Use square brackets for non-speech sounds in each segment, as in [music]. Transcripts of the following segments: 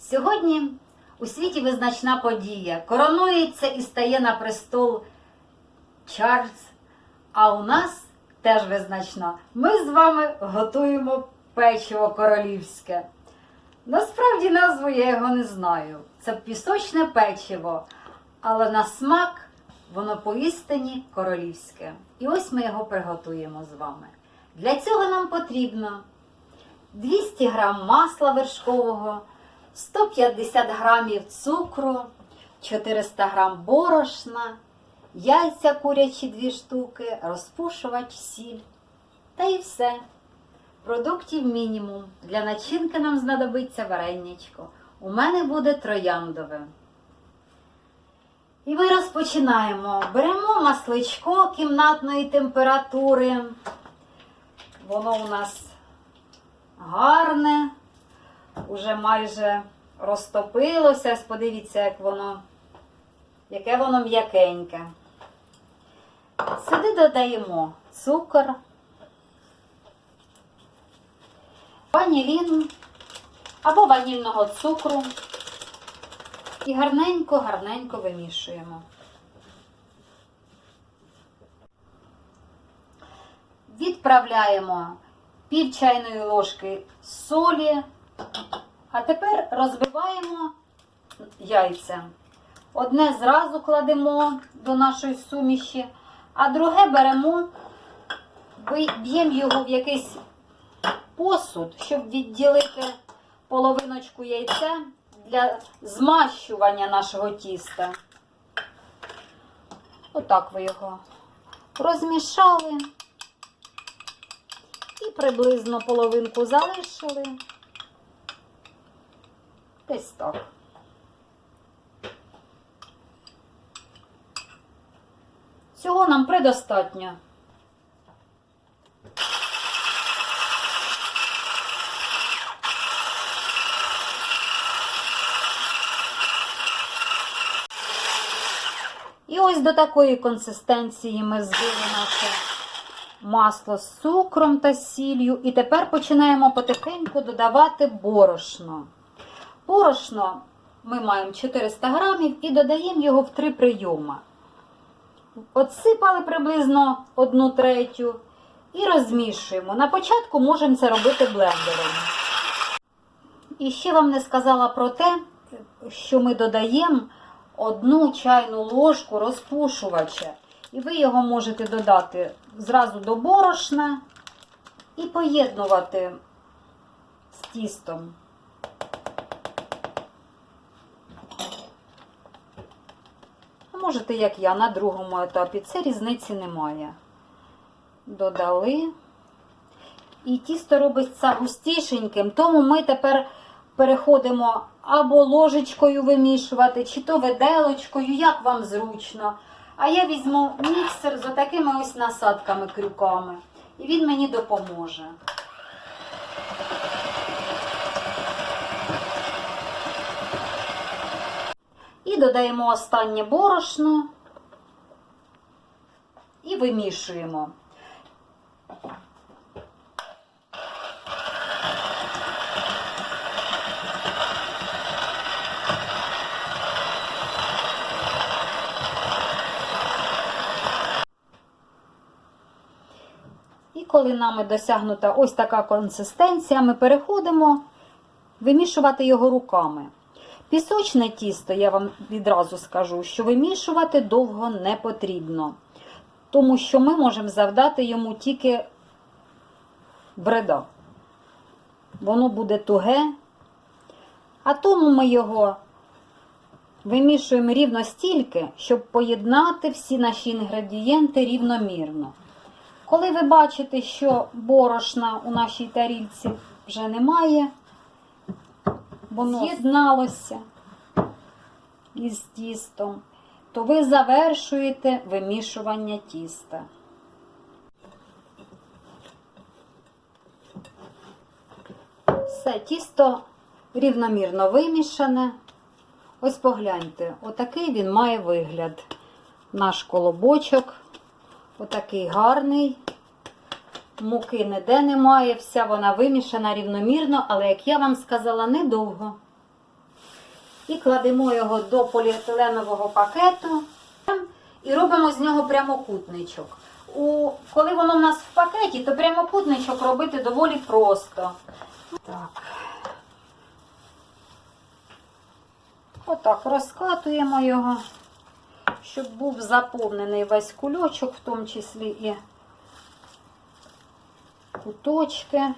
Сьогодні у світі визначна подія. Коронується і стає на престол Чарльз. А у нас теж визначна. Ми з вами готуємо печиво королівське. Насправді назву я його не знаю. Це пісочне печиво, але на смак воно поістині королівське. І ось ми його приготуємо з вами. Для цього нам потрібно 200 грам масла вершкового, 150 грамів цукру, 400 грам борошна, яйця курячі 2 штуки, розпушувач, сіль. Та і все. Продуктів мінімум. Для начинки нам знадобиться вареннячко. У мене буде трояндове. І ми розпочинаємо. Беремо масличко кімнатної температури. Воно у нас гарне, уже майже розтопилося. Подивіться, як воно, яке воно м'якеньке. Сюди додаємо цукор, ванілін або ванільного цукру. І гарненько-гарненько вимішуємо. Відправляємо пів чайної ложки солі. А тепер розбиваємо яйця. Одне зразу кладемо до нашої суміші, а друге беремо, б'ємо його в якийсь посуд, щоб відділити половиночку яйця для змащування нашого тіста. Отак ви його розмішали і приблизно половинку залишили. Десь так. Цього нам предостатньо. І ось до такої консистенції ми збили наше масло з цукром та сіллю. І тепер починаємо потихеньку додавати борошно. Борошно ми маємо 400 грамів і додаємо його в три прийоми. Отсипали приблизно одну третю і розмішуємо. На початку можемо це робити блендером. І ще вам не сказала про те, що ми додаємо одну чайну ложку розпушувача. І ви його можете додати зразу до борошна і поєднувати з тістом. Можете, як я, на другому етапі. Це різниці немає. Додали. І тісто робиться густішеньким, тому ми тепер переходимо або ложечкою вимішувати, чи то виделочкою, як вам зручно. А я візьму міксер з отакими ось насадками крюками. І він мені допоможе. І додаємо останнє борошно і вимішуємо. І коли нами досягнута ось така консистенція, ми переходимо вимішувати його руками. Пісочне тісто, я вам відразу скажу, що вимішувати довго не потрібно, тому що ми можемо завдати йому тільки вреда. Воно буде туге, а тому ми його вимішуємо рівно стільки, щоб поєднати всі наші інгредієнти рівномірно. Коли ви бачите, що борошна у нашій тарілці вже немає, з'єдналося із тістом, то ви завершуєте вимішування тіста. Все, тісто рівномірно вимішане. Ось погляньте, отакий він має вигляд. Наш колобочок. Отакий гарний. Муки ніде немає, вся вона вимішана рівномірно, але, як я вам сказала, недовго. і кладемо його до поліетиленового пакету і робимо з нього прямокутничок. У, коли воно в нас в пакеті, то прямокутничок робити доволі просто. Так. Отак розкатуємо його, щоб був заповнений весь кульочок, в тому числі і куточки.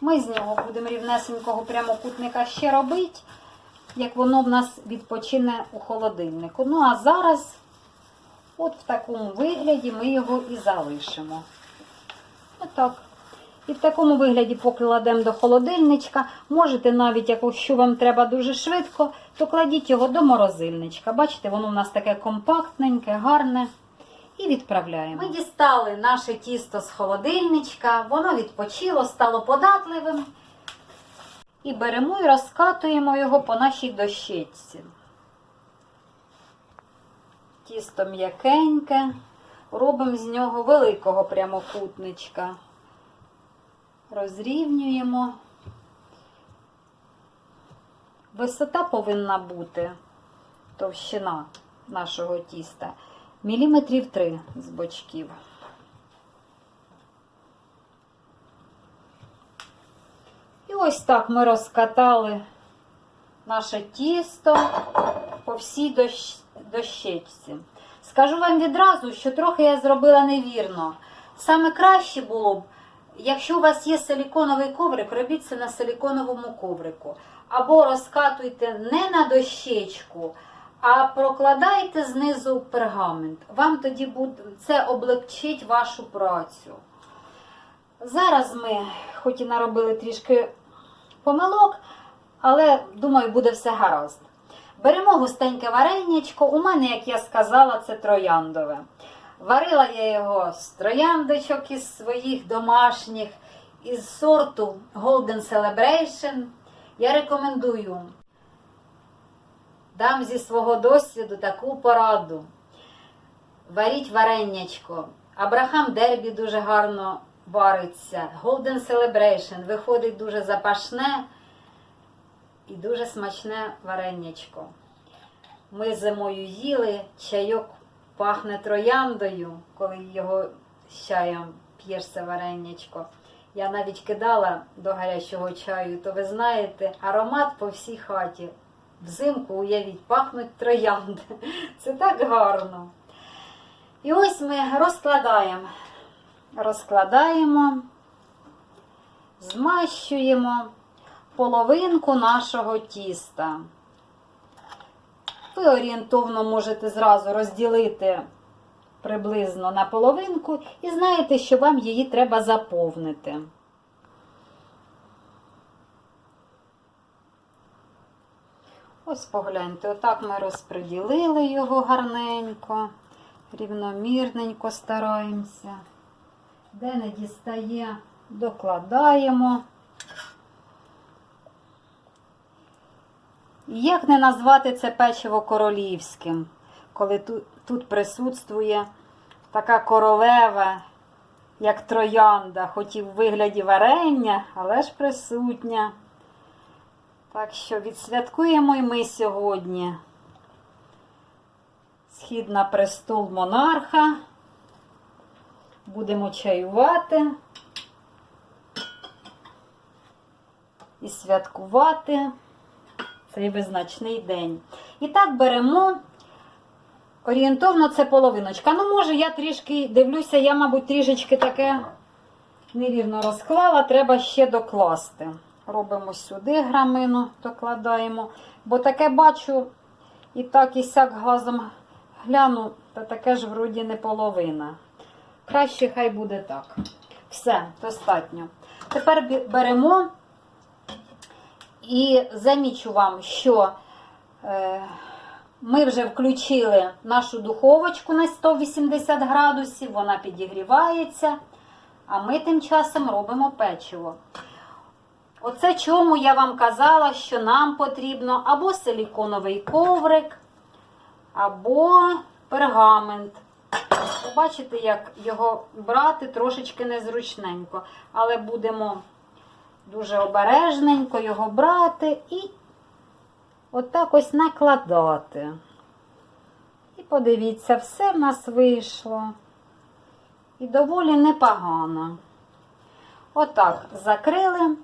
Ми з нього будемо рівнесенького прямокутника ще робити, як воно в нас відпочине у холодильнику. Ну, а зараз, от в такому вигляді, ми його і залишимо. Отак. І в такому вигляді покладемо до холодильничка. Можете навіть, якщо вам треба дуже швидко, то кладіть його до морозильничка. Бачите, воно у нас таке компактненьке, гарне. І відправляємо. Ми дістали наше тісто з холодильничка, воно відпочило, стало податливим. І беремо і розкатуємо його по нашій дощечці. Тісто м'якеньке, робимо з нього великого прямокутничка. Розрівнюємо. Висота повинна бути товщина нашого тіста міліметрів 3 з бочків. І ось так ми розкатали наше тісто по всій дощ... дощечці. Скажу вам відразу, що трохи я зробила невірно. Саме краще було б, якщо у вас є силіконовий коврик, робіть це на силіконовому коврику. Або розкатуйте не на дощечку, а прокладайте знизу пергамент. Вам тоді буде це облегчить вашу працю. Зараз ми, хоч і наробили трішки помилок, але думаю, буде все гаразд. Беремо густеньке варенячко. У мене, як я сказала, це трояндове. Варила я його з трояндочок із своїх домашніх, із сорту Golden Celebration. Я рекомендую. Дам зі свого досвіду таку пораду. Варіть варенячко. Абрахам Дербі дуже гарно вариться. Golden Celebration виходить дуже запашне і дуже смачне варенячко. Ми зимою їли, чайок пахне трояндою, коли його з чаєм п'єш це варенячко. Я навіть кидала до гарячого чаю, то ви знаєте, аромат по всій хаті. Взимку, уявіть, пахнуть троянди. [laughs] Це так гарно. І ось ми розкладаємо, розкладаємо, змащуємо половинку нашого тіста. Ви орієнтовно можете зразу розділити приблизно на половинку і знаєте, що вам її треба заповнити. Ось погляньте, отак ми розподілили його гарненько, рівномірненько стараємося. Де не дістає, докладаємо. І Як не назвати це печиво королівським, коли тут, тут присутствує така королева, як троянда, хоч і в вигляді варення, але ж присутня. Так що відсвяткуємо і ми сьогодні. Схід на престол монарха. Будемо чаювати і святкувати цей визначний день. І так беремо орієнтовно це половиночка. Ну, може, я трішки дивлюся, я, мабуть, трішечки таке нерівно розклала, треба ще докласти. Робимо сюди грамину, докладаємо. Бо таке бачу і так, і сяк глазом гляну, та таке ж вроді не половина. Краще хай буде так. Все, достатньо. Тепер беремо і замічу вам, що е, ми вже включили нашу духовочку на 180 градусів, вона підігрівається, а ми тим часом робимо печиво. Оце чому я вам казала, що нам потрібно або силіконовий коврик, або пергамент. Бачите, як його брати трошечки незручненько. Але будемо дуже обережненько його брати і отак ось накладати. І подивіться, все в нас вийшло. І доволі непогано. Отак закрили.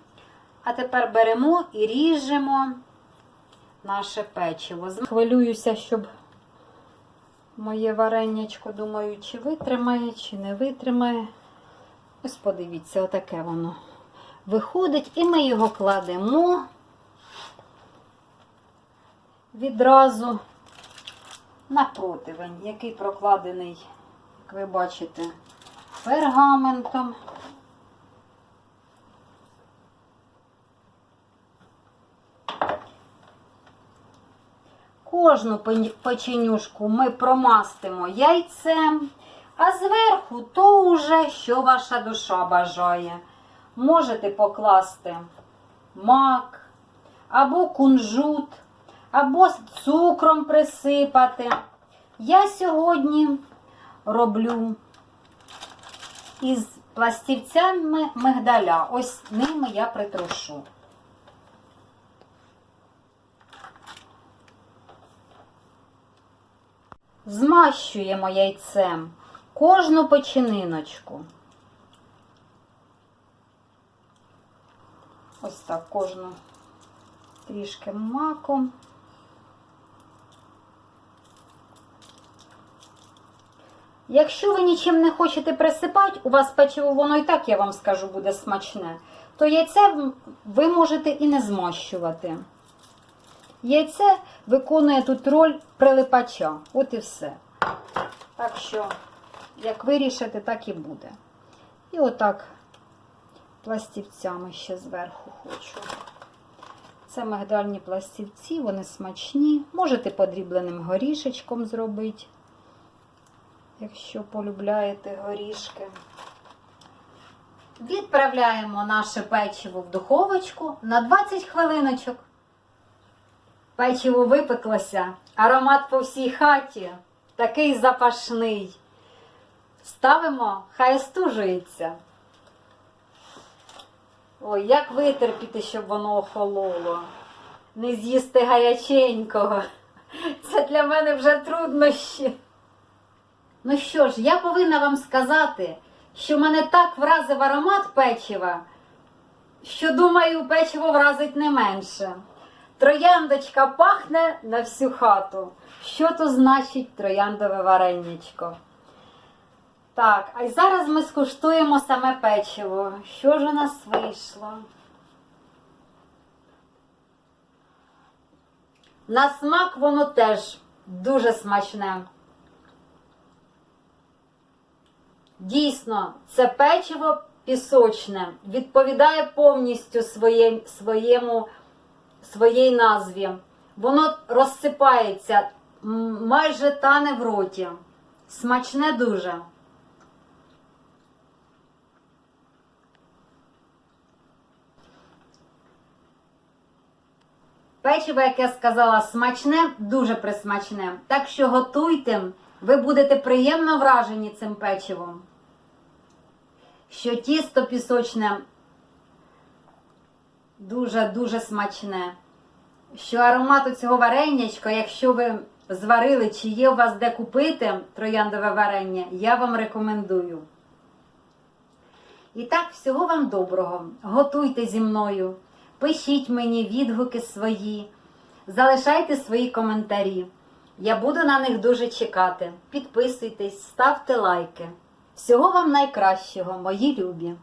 А тепер беремо і ріжемо наше печиво. Хвилююся, щоб моє варенячко, думаю, чи витримає, чи не витримає. Ось подивіться, отаке воно виходить, і ми його кладемо відразу на противень, який прокладений, як ви бачите, пергаментом. Кожну печенюшку ми промастимо яйцем, а зверху то уже що ваша душа бажає. Можете покласти мак, або кунжут, або цукром присипати. Я сьогодні роблю із пластівцями мигдаля. Ось ними я притрушу. Змащуємо яйцем кожну печіниночку. Ось так кожну трішки маком. Якщо ви нічим не хочете присипати, у вас печиво воно і так, я вам скажу, буде смачне, то яйце ви можете і не змащувати. Яйце виконує тут роль прилипача. От і все. Так що, як вирішите, так і буде. І отак пластівцями ще зверху хочу. Це мигдальні пластівці, вони смачні. Можете подрібленим горішечком зробити, якщо полюбляєте горішки. Відправляємо наше печиво в духовочку на 20 хвилиночок. Печиво випеклося, аромат по всій хаті, такий запашний. Ставимо, хай стужується. Ой, як витерпіти, щоб воно охололо. Не з'їсти гаряченького. Це для мене вже труднощі. Ну що ж, я повинна вам сказати, що мене так вразив аромат печива, що, думаю, печиво вразить не менше. Трояндочка пахне на всю хату. Що то значить трояндове вареннячко? Так, а зараз ми скуштуємо саме печиво. Що ж у нас вийшло? На смак воно теж дуже смачне. Дійсно, це печиво пісочне, відповідає повністю своє, своєму, своїй назві. Воно розсипається, майже тане в роті. Смачне дуже. Печиво, як я сказала, смачне, дуже присмачне. Так що готуйте, ви будете приємно вражені цим печивом. Що тісто пісочне дуже-дуже смачне. Що аромат у цього варенячка, якщо ви зварили чи є у вас де купити трояндове варення, я вам рекомендую. І так, всього вам доброго. Готуйте зі мною. Пишіть мені відгуки свої, залишайте свої коментарі. Я буду на них дуже чекати. Підписуйтесь, ставте лайки. Всього вам найкращого, мої любі!